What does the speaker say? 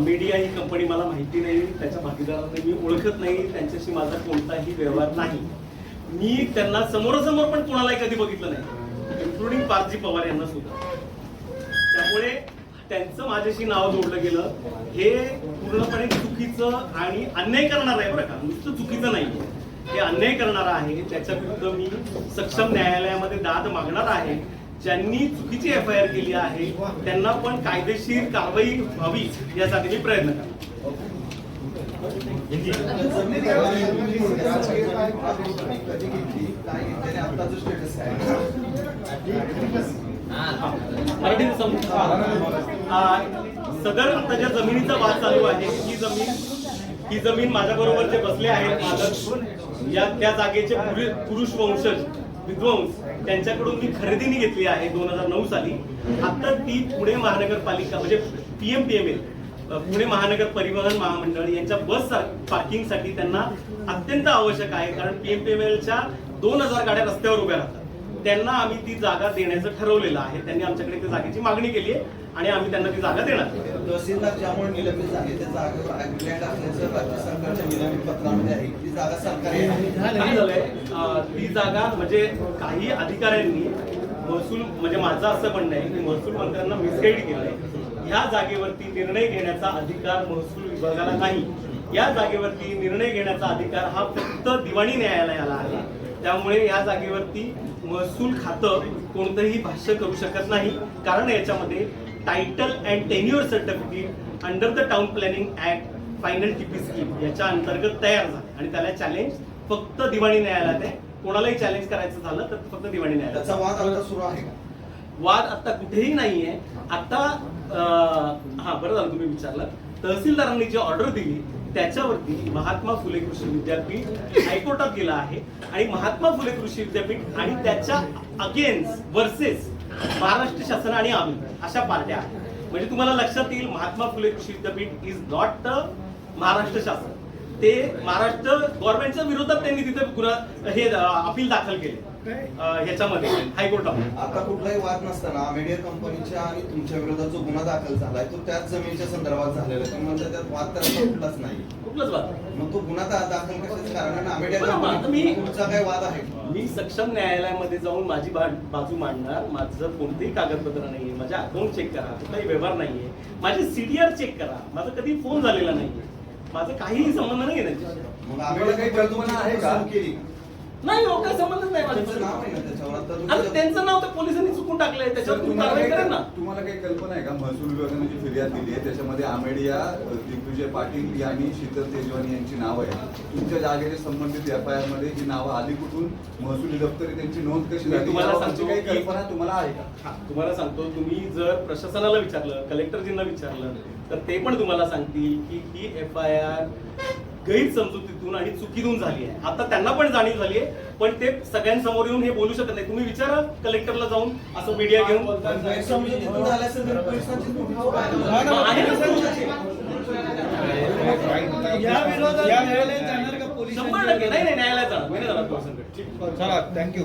Media ही company मला माहिती नाही त्याच्या भागीदारांना मी ओळखत नाही त्यांच्याशी माझा कोणताही व्यवहार नाही. मी त्यांना समोरासमोर पण कोणालाही कधी बघितलं नाही इन्क्लुडिंग पार्थजी पवार यांना सुद्धा. त्यामुळे त्यांचं माझ्याशी नाव जोडलं गेलं. हे पूर्णपणे चुकीचं आणि अन्याय करणार आहे बरं का. नुसतं चुकीचं नाही. हे अन्याय करणार आहे. त्याच्या विरुद्ध मी सक्षम न्यायालयामध्ये दाद मागणार आहे. ज्यांनी चुकीची एफ आय आर केली आहे त्यांना पण कायदेशीर कारवाई व्हावी यासाठी मी प्रयत्न करतो. सदर त्याच्या ज्या जमिनीचा वाद चालू आहे ही जमीन ही जमीन माझ्या बरोबर जे बसले आहेत या त्या जागेचे पुरुष वंशज विध्वंस. त्यांच्याकडून मी खरेदीने घेतली आहे दोन हजार नऊ साली. आता ती पुणे महानगरपालिका म्हणजे पीएमपीएमएल पुणे महानगर परिवहन महामंडळ यांच्या बस पार्किंगसाठी त्यांना अत्यंत आवश्यक आहे. कारण पीएमपीएमएलच्या दोन हजार गाड्या रस्त्यावर उभ्या राहतात. त्यांना आम्ही ती जागा देण्याचं ठरवलेलं आहे. त्यांनी आमच्याकडे त्या जागेची मागणी केली आहे आणि आम्ही त्यांना ती जागा देणार तहसीलदार ज्यामुळे निलंबित झाले त्या जागेवर ऍग्रीलँड असल्याचं राज्य सरकारच्या निलंबित पत्रामध्ये आहे. ती जागा सरकारी आहे. काय झालंय अं, ती जागा म्हणजे काही अधिकाऱ्यांनी महसूल म्हणजे माझं असं म्हणणं आहे की महसूल मंत्र्यांना मिसगाईड केलंय. ह्या जागेवरती निर्णय घेण्याचा अधिकार महसूल विभागाला नाही. या जागेवरती निर्णय घेण्याचा अधिकार हा फक्त दिवाणी न्यायालयाला आहे. त्यामुळे या जागेवरती महसूल खातं कोणतंही भाष्य करू शकत नाही. कारण याच्यामध्ये title and tenure certificate under the town planning act final T P scheme याच्या अंतर्गत तयार झाले. आणि त्याला चॅलेंज फक्त दिवाणी न्यायालयात आहे. कोणालाही चॅलेंज करायचं झालं तर फक्त दिवाणी न्यायालयात. त्याचा वाद आता सुरू आहे का? वाद आता कुठेही नाहीये. आता हा बरं झालं तुम्ही विचारलं. तहसीलदारांनी जी ऑर्डर दिली त्याच्यावरती महात्मा फुले कृषी विद्यापीठ हायकोर्टात गेला आहे. आणि महात्मा फुले कृषी विद्यापीठ आणि त्याच्या अगेन्स्ट वर्सेस महाराष्ट्र शासन आणि आम्ही अशा पार्ट्या आहेत. म्हणजे तुम्हाला लक्षात येईल महात्मा फुले कृषी विद्यापीठ इज नॉट द महाराष्ट्र शासन. ते महाराष्ट्र गव्हर्नमेंटच्या विरोधात त्यांनी तिथे गुन्हा हे अपील दाखल केले. ह्याच्यामध्ये हायकोर्टामध्ये. आता कुठलाही वाद नसताना अमेडियर कंपनीच्या आणि तुमच्या विरोधात जो गुन्हा दाखल झालाय तो त्याच जमिनीच्या संदर्भात झालेला आहे. म्हणता त्यात वाद तर कुठलाच नाही. कुठलंच बात मग तो गुन्हा दाखल कशाचं कारण आता मी- कंपनी पुढचा काही वाद आहे? मी सक्षम न्यायालयामध्ये जाऊन माझी बाजू मांडणार. माझं कोणतेही कागदपत्र नाहीये. माझे अकाउंट चेक करा. कुठलाही व्यवहार नाहीये. माझे सीडीआर चेक करा. माझा कधी फोन झालेला नाहीये. माझं काहीही संबंध नाही त्यांच्याशी. मग अमेडियर काही कल्पना आहे का? केली. नाही हो काही संबंधच नाही त्यांचं नाव आहे ना त्याच्यावर? आता तुमच्या- त्यांचं नाव तर पोलिसांनी चुकून टाकलंय त्याच्यावर तुम्ही तुम्हाला कारवाई करा काही ना तुम्हाला काही कल्पना आहे का? महसूल विभागाने जी फिर्याद दिली आहे त्याच्यामध्ये आमेडिया दिग्विजय पाटील यांनी शीतल तेजवानी यांची नावं आहेत. तुमच्या जागेच्या संबंधित एफ आय आरमध्ये ही नावं आली कुठून? महसुली दप्तरी त्यांची नोंद कशी मी झाली? तुम्हाला सांगतो काही की- कल्पना तुम्हाला आहे का? हा, तुम्हाला सांगतो तुम्ही जर प्रशासनाला विचारलं कलेक्टरजींना विचारलं तर ते पण तुम्हाला सांगतील की ही एफ आय आर गैरसमजुतीतून आणि चुकीतून झाली आहे. आता त्यांना पण जाणीव झाली आहे पण ते सगळ्यांसमोर येऊन हे बोलू शकत नाही. तुम्ही विचारा कलेक्टरला जाऊन असं मीडिया घेऊन? शंभर टक्के. नाही नाही न्यायालयात जाणार. नाही जाणार पोलिसांकडे. चला थँक्यू